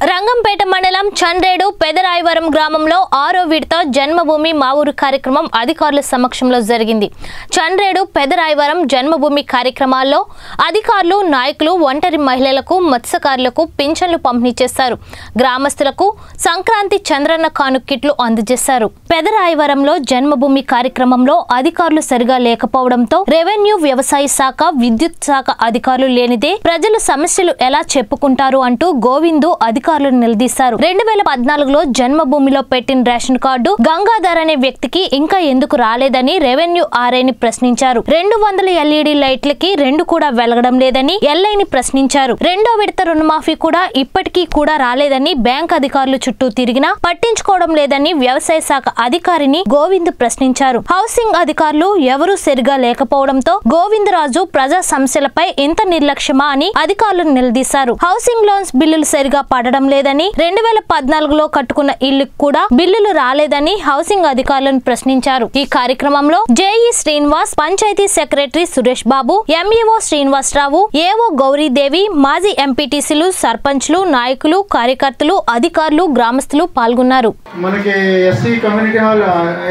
రంగంపేట మండలం చండ్రేడు పెదరాయవరం గ్రామంలో ఆరో విడత జన్మభూమి మా ఊరు కార్యక్రమం అధికారుల సమక్షంలో జరిగింది. చండ్రేడు పెదరాయవరం జన్మభూమి కార్యక్రమాల్లో అధికారులు నాయకులు ఒంటరి మహిళలకు మత్స్యకారులకు పింఛన్లు పంపిణీ చేశారు. గ్రామస్తులకు సంక్రాంతి చంద్రన్న కాను కిట్లు అందజేశారు. పెదరాయవరంలో జన్మభూమి కార్యక్రమంలో అధికారులు సరిగా లేకపోవడంతో రెవెన్యూ వ్యవసాయ శాఖ విద్యుత్ శాఖ అధికారులు లేనిదే ప్రజలు సమస్యలు ఎలా చెప్పుకుంటారు అంటూ గోవిందు అధికారులను నిలదీశారు. రెండు వేల పద్నాలుగులో జన్మభూమిలో పెట్టిన రేషన్ కార్డు గంగాధర్ అనే వ్యక్తికి ఇంకా ఎందుకు రాలేదని రెవెన్యూ ఆర్ఐని ప్రశ్నించారు. రెండు వందల ఎల్ఈడి లైట్లకి రెండు కూడా వెలగడం లేదని ఎల్ఐని ప్రశ్నించారు. రెండో విడత రుణమాఫీ కూడా ఇప్పటికీ కూడా రాలేదని బ్యాంక్ అధికారులు చుట్టూ తిరిగినా పట్టించుకోవడం లేదని వ్యవసాయ శాఖ అధికారిని గోవింద్ ప్రశ్నించారు. హౌసింగ్ అధికారులు ఎవరూ సరిగా లేకపోవడంతో గోవిందరాజు ప్రజా సమస్యలపై ఎంత నిర్లక్ష్యమా అని అధికారులను నిలదీశారు. హౌసింగ్ లోన్స్ బిల్లులు సరిగా పడడం రావడం లేదని రెండు వేల పద్నాలుగులో కట్టుకున్న ఇల్లుకు కూడా బిల్లులు రాలేదని హౌసింగ్ అధికారులను ప్రశ్నించారు. ఈ కార్యక్రమంలో JE Srinivas panchayat secretary Suresh Babu MEO Srinivasarao AO Gauridevi మాజీ ఎంపీటీసీలు సర్పంచ్లు నాయకులు కార్యకర్తలు అధికారులు గ్రామస్తులు పాల్గొన్నారు. మనకి SC community hall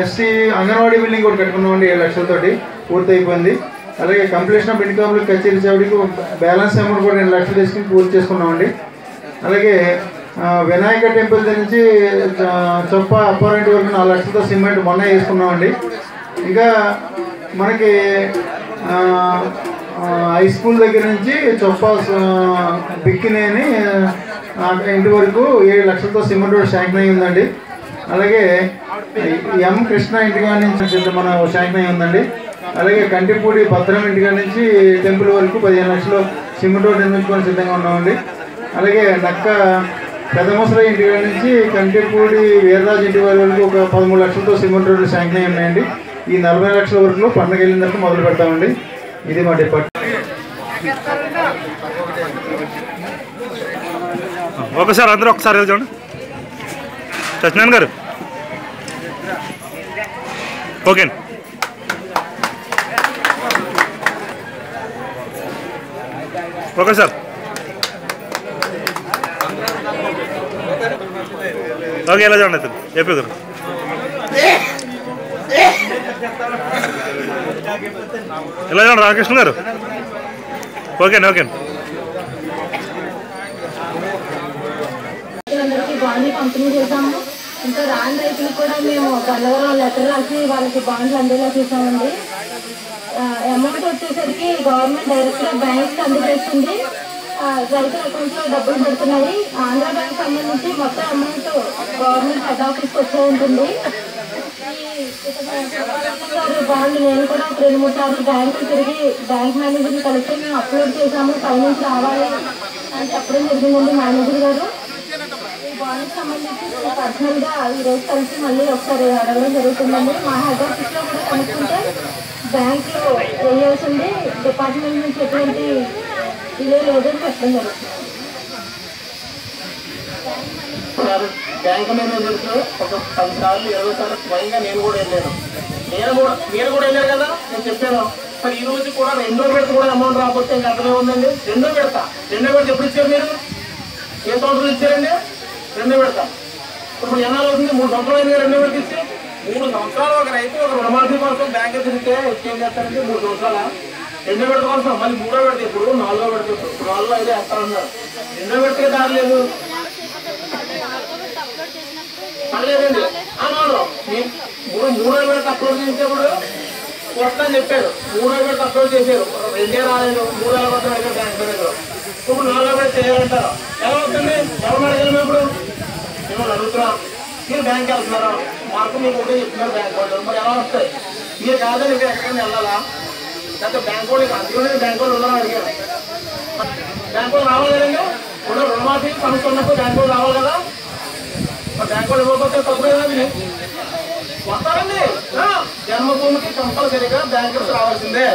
SC anganwadi building కూడా కట్టుకున్నామండి ఏడు లక్షలతోటి. పూర్తి అయిపోయింది అలాగే కంప్లీషన్ ఆఫ్ ఇన్కమ్ కచేరీ సేవడికి బ్యాలెన్స్ అమౌంట్ కూడా రెండు లక్షలు తీసుకుని పూర్తి చేసుకున్నామండి అలాగే వినాయక టెంపుల్ నుంచి చొప్ప అప్పారెంట్ వరకు నాలుగు లక్షలతో సిమెంట్ మొన్న వేసుకున్నామండి. ఇంకా మనకి హై స్కూల్ దగ్గర నుంచి చొప్ప బిక్కినేని ఇంటి వరకు ఏడు లక్షలతో సిమెంట్ శాంక్షన్ అయి ఉందండి. అలాగే ఎం కృష్ణ ఇంటిగా నుంచి మన శాంక్షన్ అయి ఉందండి. అలాగే కంటిపూడి భద్రం ఇంటిగా నుంచి టెంపుల్ వరకు పదిహేను లక్షలు సిమెంట్ రోడ్ నిర్మించుకొని సిద్ధంగా ఉన్నామండి. అలాగే నక్క పెద్ద ముసలి ఇంటి నుంచి కంటిపూడి వీరరాజు ఇంటి వారి వరకు ఒక పదమూడు లక్షలతో సిమెంట్ రోడ్లు శాంక్షన్ ఉన్నాయండి. ఈ నలభై లక్షల వరకు పండుగ వెళ్ళిన తర్వాత మొదలు పెడతామండి. ఇది మా డిపార్ట్మెంట్. ఒకసారి అందరూ ఒకసారి వెళ్ళి చూడండి. సత్యనారాయణ గారు. ఓకే అండి. Okay sir. ఓకే ఎలా చూడండి అతను చెప్పేదారు ఎలా చూడండి రామకృష్ణ గారు. ఓకే అండి ఓకే. అండి బాండ్లు పంపిణీ చేశాము. ఇంకా రాని రైతులు కూడా మేము గన్నవరం లెటర్ రాసి వాళ్ళకి బాండ్లు అందేలా చేసామండి అమౌంట్ వచ్చేసరికి గవర్నమెంట్ డైరెక్ట్గా బ్యాంక్ అందజేస్తుంది. రైతు అకౌంట్లో అకౌంట్లో డబ్బులు పెడుతున్నాయి. ఆంధ్ర బ్యాంక్ సంబంధించి మొత్తం అమౌంట్ గవర్నమెంట్ హెడ్ ఆఫీస్ వచ్చే ఉంటుంది. ఈ బాండ్ నేను కూడా ఒక రెండు మూడు సార్లు బ్యాంకు తిరిగి బ్యాంక్ మేనేజర్ని కలిసి మేము అప్లోడ్ చేశాము. ఫైనాన్స్ రావాలి అని చెప్పడం జరిగిందండి మేనేజర్ గారు. ఈ బాండ్కి సంబంధించి పర్సనల్గా ఈ రోజు కలిసి మళ్ళీ ఒకసారి అడగడం జరుగుతుందండి. మా హెడ్ ఆఫీస్లో కూడా కనుక్కుంటే బ్యాంక్లో వేయాల్సింది డిపార్ట్మెంట్ నుంచి ఎటువంటి ఇదే లేదని చెప్పడం జరుగుతుంది బ్యాంక్ మేనేజర్స్ ఒక పది సార్లు ఇరవై సార్లు స్వయంగా నేను కూడా వెళ్ళాను. నేను కూడా మీరు కూడా వెళ్ళారు కదా? నేను చెప్పాను. మరి ఈ రోజు కూడా రెండో విడత కూడా అమౌంట్ రాకపోతే ఇంకా అర్థమే ఉందండి. రెండో విడత. రెండో విడత ఎప్పుడు ఇచ్చారు మీరు? ఏ సంవత్సరం ఇచ్చారండి? రెండో విడత. ఇప్పుడు ఎన్నాళ్ళు అవుతుంది? మూడు సంవత్సరాలు అయింది రెండో విడత ఇచ్చి? మూడు సంవత్సరాలు ఒక రైతు ఒక రుణమాఫీ కోసం బ్యాంక్ తిరిగితే ఏం చేస్తారంటే మూడు సంవత్సరాల? రెండో విడత కోసం మళ్ళీ మూడో విడత ఇప్పుడు నాలుగో విడత ఇప్పుడు నాలుగో ఐదో వేస్తారన్నారు. రెండో విడతకే దారి లేదు పర్లేదండి అవునవును మూడో మూడో పెడితే అప్లోడ్ చేసేప్పుడు కొత్త అని చెప్పారు. మూడో పెడితే అప్లోడ్ చేశారు. రెండే రాలేదు. మూడో విడత అడిగారు బ్యాంక్ మేనేజర్. ఇప్పుడు నాలుగో పెడితే చేయాలంటారు ఎలా అవుతుంది ఎవరు అడగలేము ఇప్పుడు? మిమ్మల్ని అడుగుతున్నాం మీరు బ్యాంక్ వెళ్తున్నారు? మాకు మీకు ఒకటే చెప్తున్నారు బ్యాంక్ వాళ్ళు. మరి ఎలా వస్తాయి? మీరు కాదని ఇంకా ఎక్కడికైనా వెళ్ళాలా? లేకపోతే బ్యాంక్ వాళ్ళు అందులోనే బ్యాంక్ వాళ్ళు ఉన్నారని అడిగారు. బ్యాంక్ వాళ్ళు రావాలి కదండి. ఇప్పుడు రుణమాఫీ సమస్య ఉన్నప్పుడు బ్యాంక్ వాళ్ళు రావాలి కదా. మరి బ్యాంక్ వాళ్ళు ఇవ్వకపోతే తప్పు కదా వస్తారండి. జన్మభూమికి కంపల్సరీగా బ్యాంకర్స్ రావాల్సిందే.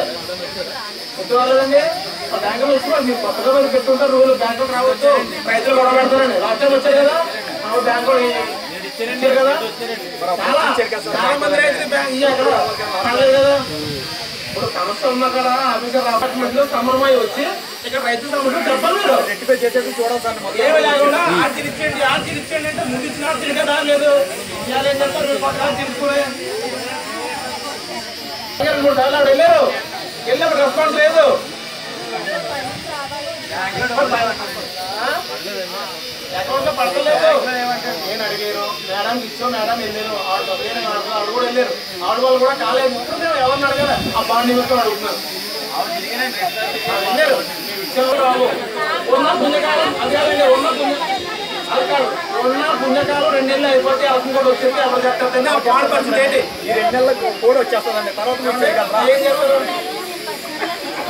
ఆ బ్యాంకులు వచ్చి మరి కొత్తగా మీరు పెట్టుకుంటారు రూల్. బ్యాంకులు రావచ్చు రైతులు గొడవ పెడతారండి రాష్ట్రాలు వచ్చాయి కదా. ఆ బ్యాంకులు ఇచ్చారు కదా. చాలా మంది రైతులు బ్యాంక్ ఇయ్యారు కదా. ఇప్పుడు సమస్య ఉన్నా కదా ఆఫీసర్ అపార్ట్మెంట్లో వచ్చి ఇక్కడ రైతు సమస్య చెప్పాలి మీరు. ఏమి లేకుండా ఆర్చీలు ఇచ్చేయండి ఆర్చీలు ఇచ్చేయండి అంటే ముందు ఇచ్చిన ఆర్చీలు కదా లేదు. ఇవాళ ఏం చెప్తారు మీరు ఆర్చీలు మూడు సార్లు ఆవిడ వెళ్ళారు. వెళ్ళినప్పుడు రెస్పాన్స్ లేదు. అకౌంట్లో పడతలేదు. నేను అడిగారు మేడం ఇచ్చో మేడం ఆవిడ కూడా వెళ్ళారు. ఆవిడ వాళ్ళు కూడా కాలేదు ఇప్పుడు మేము ఎవరిని అడగలే? ఆ బాండ్ నిమిత్తం ఇచ్చాము రావు. ఉన్న పుణ్యకాలం అది కాదండి ఉన్న పుణ్య ఉన్న పుణ్యకాలం రెండేళ్ళు అయిపోతే అవసరం కూడా వచ్చేసి ఎవరు చెప్తారంటే ఆ బాండ్ పరిస్థితి ఏంటి? ఈ రెండు నెలలకు కూడా వచ్చేస్తుందండి. తర్వాత ఏం చేస్తారు?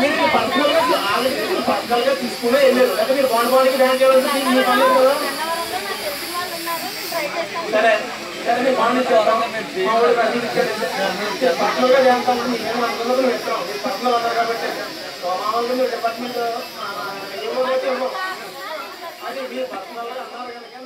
మీరు ఇది పర్సనల్గా ఆల్రెడీ మీరు పర్సనల్గా తీసుకునే వెళ్ళారు లేకపోతే మీరు బాండ్ బాండ్కి బ్యాంక్ చేయాలంటే మీ పని కదా. సరే. సరే చేస్తాం మేము ఇస్తాం పర్సనల్ అన్నారు కాబట్టి డిపార్ట్మెంట్ అది మీరు పర్సనల్గా అన్నారు కానీ